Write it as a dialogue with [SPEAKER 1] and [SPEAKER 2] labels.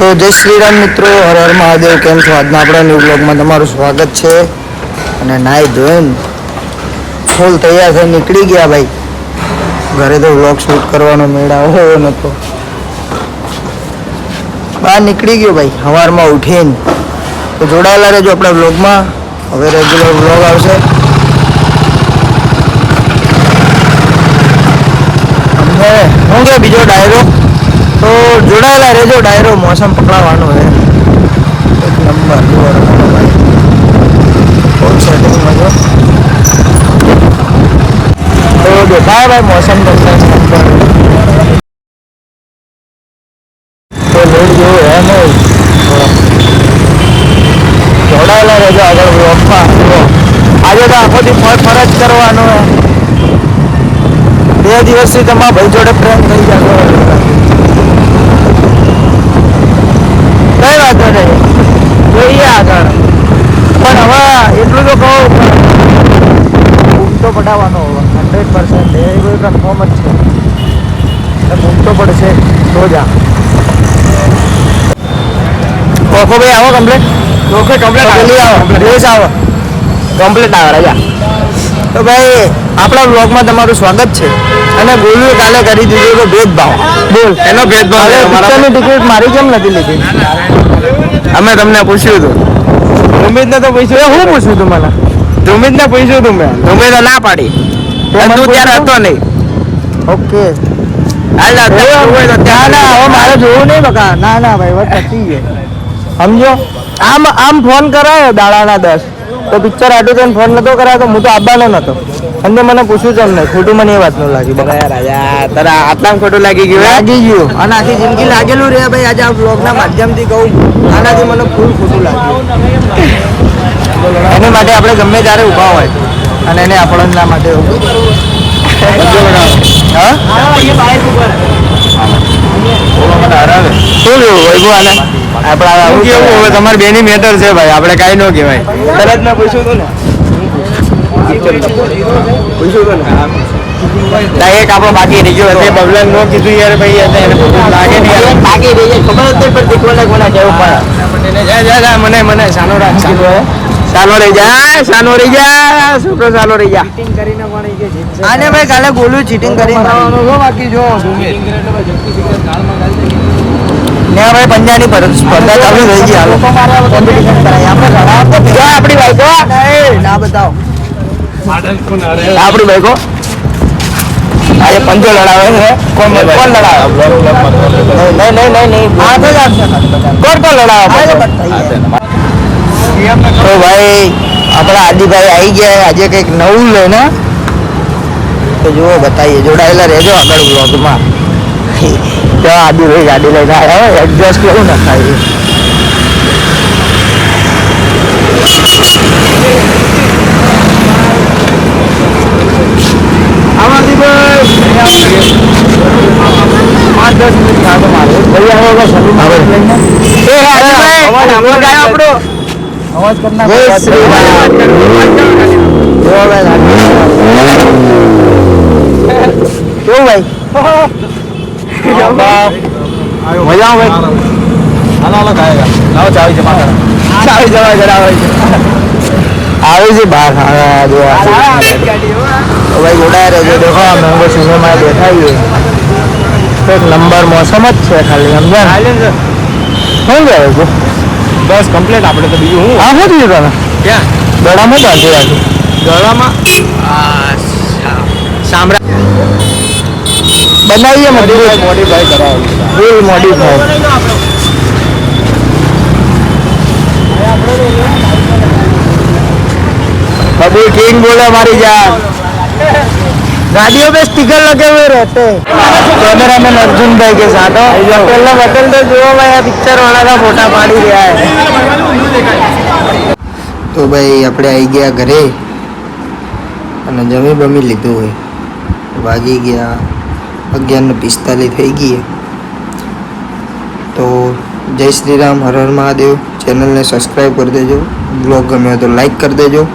[SPEAKER 1] તો જય શ્રી રામ મિત્રો, હર હર મહાદેવ, કેમ છો? આજના આપણા ન્યૂ બ્લોગમાં તમારું સ્વાગત છે. અને નાઈ ધોઈને ફૂલ તૈયાર થઈ નીકળી ગયા ભાઈ. ઘરે તો વ્લોગ શૂટ કરવાનો મેળા હોવો નતો. બહાર નીકળી ગયો ભાઈ સવારમાં ઉઠીને. તો જોડાયેલા રહેજો આપણા વ્લોગમાં હવે રેગ્યુલર વ્લોગ આવશે. હું કે બીજો ડાયરો તો જોડાયેલા રહેજો, ડાયરો મોસમ પકડાવવાનો છે. એક નંબર ભાઈ ફૂલ સેટિંગમાં જો? તો દેખાય ભાઈ મોસમ તમને નંબર તો લેટ જેવું હે નહીં જોડાયેલા રહેજો આગળ જુઓ. આજે તો આખો દી ફર, ફરજ કરવાનો બે દિવસથી તમારા ભાઈ જોડે પ્રેમ થઈ જતો જોઈએ આગળ. પણ હવે એટલું તો કહું ઊંઘ તો પટાવવાનો હંડ્રેડ પર્સન્ટ. એ કોઈ કન્ફર્મ જ છે. એટલે તો પડશે તો જા ઓખો ભાઈ આવો કમ્પ્લેટ
[SPEAKER 2] ઓકે કમ્પ્લીટ
[SPEAKER 1] આવો. દિવસ આવો. કમ્પ્લીટ આવે. રાજા. તો ભાઈ આપણા બ્લોગમાં તમારું સ્વાગત છે. અને બોલ્યું કાલે કરી દીધું તો ભેદભાવ. બોલ
[SPEAKER 2] એનો ભેદભાવ
[SPEAKER 1] પિક્ચરની ટિકિટ મારી કેમ નથી લીધી?
[SPEAKER 2] અમે તમને પૂછ્યું હતું. ધુમિત ને તો પૂછ્યું.
[SPEAKER 1] હું પૂછ્યું તું મને?
[SPEAKER 2] ધુમિત ને પૂછ્યું તું મેં. ધુમિત ના પાડી.
[SPEAKER 1] તે
[SPEAKER 2] ત્યારે હતો નહીં.
[SPEAKER 1] ઓકે. મારે જોવું નહીં બકા. ના ના ભાઈ વાત ગઈ સમજો? આમ આમ ફોન કરાયો દાડાના દસ. તો પિક્ચર આટું ફોન નતો કરાયો તો હું તો આવવાનો નતો. અને મને પૂછ્યું છે એમને ખોટું મને એ વાતનું લાગી બરાબર.
[SPEAKER 2] રાજા તારા આટલામાં ખોટું લાગી ગયું?
[SPEAKER 1] લાગી ગયું. અને આખી જિંદગી લાગેલું રે ભાઈ. આજે આ બ્લોગના માધ્યમથી કહું આનાથી મને ફૂલ ખોટું લાગ્યું. એની માટે આપણે ગમે ત્યારે ઊભા હોય. અને એને આપણના માટે
[SPEAKER 2] તમારી બેની મેટર છે ભાઈ. આપણે કાંઈ ન કહેવાય. તરત મેં પૂછ્યું હતું ને.
[SPEAKER 1] એક આપણો બાકી રહી ગયો.
[SPEAKER 2] તે બબલાને નો કીધું યાર ભાઈ એટલે એને ખોટું લાગે નહીં.
[SPEAKER 1] બાકી રહી જાય. ખબર જ નહીં પડતી કોને કોને કેવું પડે?
[SPEAKER 2] જા, જા, જા, મને મને સાનો રાખ સાનો. સાનો રહી જા સાનો રહી જા છોકરો સાનો રહી જા.
[SPEAKER 1] આને ભાઈ કાલે બોલ્યું ચીટિંગ કરીને
[SPEAKER 2] બાકી જો
[SPEAKER 1] ને ભાઈ પંજાની પર સ્પર્ધા ચાલુ થઈ ગઈ હાલો. કોમ્પિટિશન કરાય. આપણે લડાવ તો જો આપણી બાઈકો ના બતાવો. આપણી બાઈકો આજે પંજો લડાવે છે કોણ કોણ લડાવે? નહીં નહીં નહીં નહીં. તો કોણ કોણ લડાવે? તો ભાઈ આપણા આદિભાઈ આવી ગયા આજે કંઈક નવું લઈને તો જુઓ બતાવીએ. જોડાયેલા રહેજો આગળ બ્લોગમાં તો આદિભાઈ ગાડી લઈને આવ્યા એડજસ્ટ કેવું ના થાય પાંચ દસ મિનિટ ખાતો મારે ભાઈ આવો તો શરૂ મારે લઈને એ આદિભાઈ
[SPEAKER 2] અવાજ આપણો
[SPEAKER 1] અવાજ
[SPEAKER 2] ગાયો આપણો.
[SPEAKER 1] અવાજ કરના જય શ્રી રામ જો ભાઈ કેવું ભાઈ મજા આવે આવી છે બહાર હા જોવા ભાઈ ગોડા રહેજો દેખો મેંગો સિનેમા દેખાઈએ તો એક નંબર મોસમ જ છે ખાલી સમજાય શું કહેવાય છે
[SPEAKER 2] બસ કમ્પ્લીટ આપણે તો બીજું હું
[SPEAKER 1] આ શું થયું તને
[SPEAKER 2] ક્યાં
[SPEAKER 1] ગળામાં બાંધી રાખ્યું
[SPEAKER 2] ગળામાં સાંભળા
[SPEAKER 1] બનાવીએ મોડીફાઈ
[SPEAKER 2] મોડીફાઈ કરાવી
[SPEAKER 1] ફૂલ મોડીફાઈ
[SPEAKER 2] બબુલ કિંગ બોલે મારી જાન
[SPEAKER 1] गाड़ियों पे स्टिकर लगे हुए रहते कैमरा मैन अर्जुन भाई के साथ हो पहला बटन तो जो भाई पिक्चर वाला का फोटा पाड़ी गया है તો ભાઈ આપણે આવી ગયા ઘરે અને જમી બમી લીધું હોય વાગી ગયા અગિયાર ને પિસ્તાલીસ થઈ ગઈ તો જય શ્રી રામ હર હર મહાદેવ ચેનલને સબસ્ક્રાઈબ કરી દેજો બ્લોગ ગમ્યો તો લાઈક કરી દેજો